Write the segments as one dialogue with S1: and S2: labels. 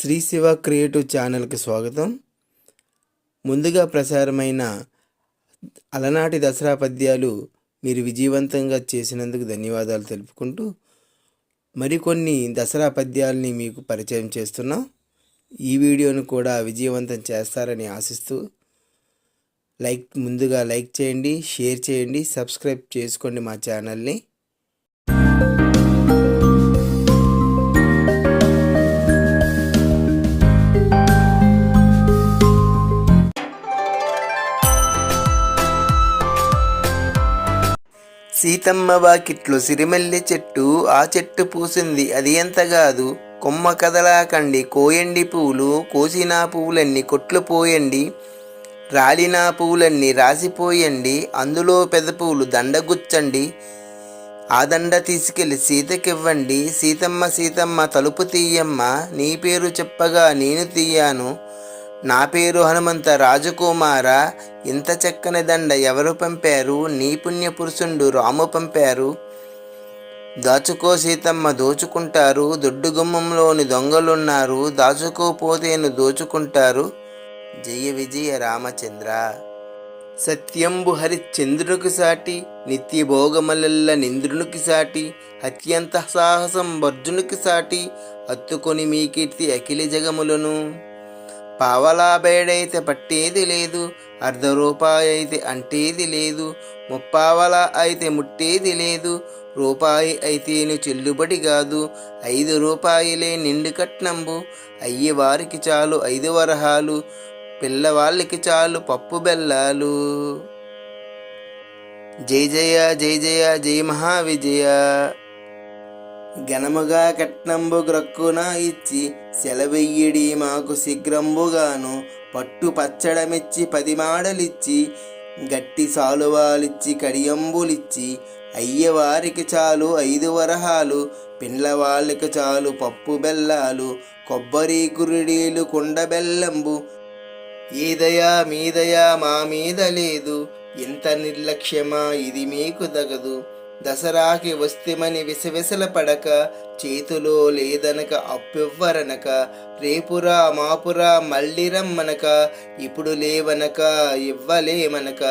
S1: Shri Shiva creative ఛానల్కి స్వాగతం. ముందుగా ప్రసారమైన అలనాటి దసరా పద్యాలు మీరు విజయవంతంగా చేసినందుకు ధన్యవాదాలు తెలుపుకుంటూ మరికొన్ని దసరా పద్యాలని మీకు పరిచయం చేస్తున్నాం. ఈ వీడియోను కూడా విజయవంతం చేస్తారని ఆశిస్తూ లైక్ ముందుగా లైక్ చేయండి షేర్ చేయండి సబ్స్క్రైబ్ చేసుకోండి మా ఛానల్ని. సీతమ్మ వాకిట్లో సిరిమల్లి చెట్టు ఆ చెట్టు పూసింది. అది ఎంత కాదు? కొమ్మ కదలాకండి. కోయండి పువ్వులు కోసిన పువ్వులన్నీ కొట్లు పోయండి. రాలిన పువ్వులన్నీ రాసిపోయండి. అందులో పెద్ద పువ్వులు దండగుచ్చండి. ఆ దండ తీసుకెళ్ళి సీతకివ్వండి. సీతమ్మ సీతమ్మ తలుపు తీయమ్మ. నీ పేరు చెప్పగా నేను తీయాను. నా పేరు హనుమంత రాజకుమార ఇంత చక్కని దండ ఎవరు పంపారు? నీ పుణ్యపురుషుండు రాము పంపారు. దాచుకో సీతమ్మ దోచుకుంటారు. దొడ్డు గుమ్మంలోని దొంగలున్నారు. దాచుకోపోతేను దోచుకుంటారు. జయ విజయ రామచంద్ర. సత్యంబు హరిశ్చంద్రునికి సాటి నిత్యభోగమలల్ల నింద్రునికి సాటి అత్యంత సాహసం అర్జునికి సాటి అత్తుకొని మీ కీర్తి అఖిల జగములను. పావలా బేడైతే పట్టేది లేదు అర్ధ రూపాయి అయితే అంటేది లేదు ముప్పావలా అయితే ముట్టేది లేదు రూపాయి అయితేను చెల్లుబడి కాదు ఐదు రూపాయలే నిండు కట్నంబు అయ్యే వారికి చాలు ఐదు వరహాలు పిల్లవాళ్ళకి చాలు పప్పు బెల్లాలు. జై జయ జై జయ జై మహావిజయ. ఘనముగా కట్నంబు గ్రక్కున ఇచ్చి సెలవెయ్యిడి మాకు శీఘ్రంబుగాను. పట్టు పచ్చడమిచ్చి పది మాడలిచ్చి గట్టి సాలువాలిచ్చి కడియంబులిచ్చి అయ్యవారికి చాలు ఐదు వరహాలు పిల్లవాళ్ళకి చాలు పప్పు బెల్లాలు కొబ్బరి కురిడీలు కుండ బెల్లంబు. ఈదయా మీదయా మా మీద లేదు ఇంత నిర్లక్ష్యమా ఇది మీకు తగదు. దసరాకి వస్తేమని విసవిసల పడక చేతిలో లేదనక అప్పివ్వరనక రేపురా మాపురా మళ్ళీ రమ్మనక ఇప్పుడు లేవనక ఇవ్వలేమనక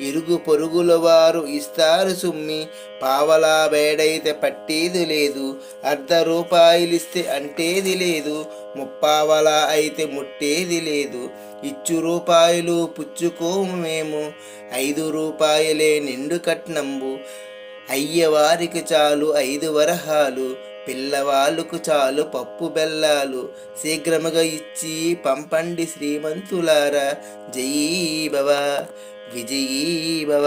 S1: ఇరుగు పొరుగుల వారు ఇస్తారు సుమ్మి పావలా బేడైతే పట్టేది లేదు అర్ధ రూపాయలిస్తే అంటేది లేదు ముప్పావలా అయితే ముట్టేది లేదు ఇచ్చు రూపాయలు పుచ్చుకోము మేము ఐదు రూపాయలే నిండు కట్నంబు అయ్యవారికి చాలు ఐదు వరహాలు పిల్లవాళ్ళకు చాలు పప్పు బెల్లాలు. శీఘ్రముగా ఇచ్చి పంపండి శ్రీమంతులారా. జయీ భవ విజయీ భవ.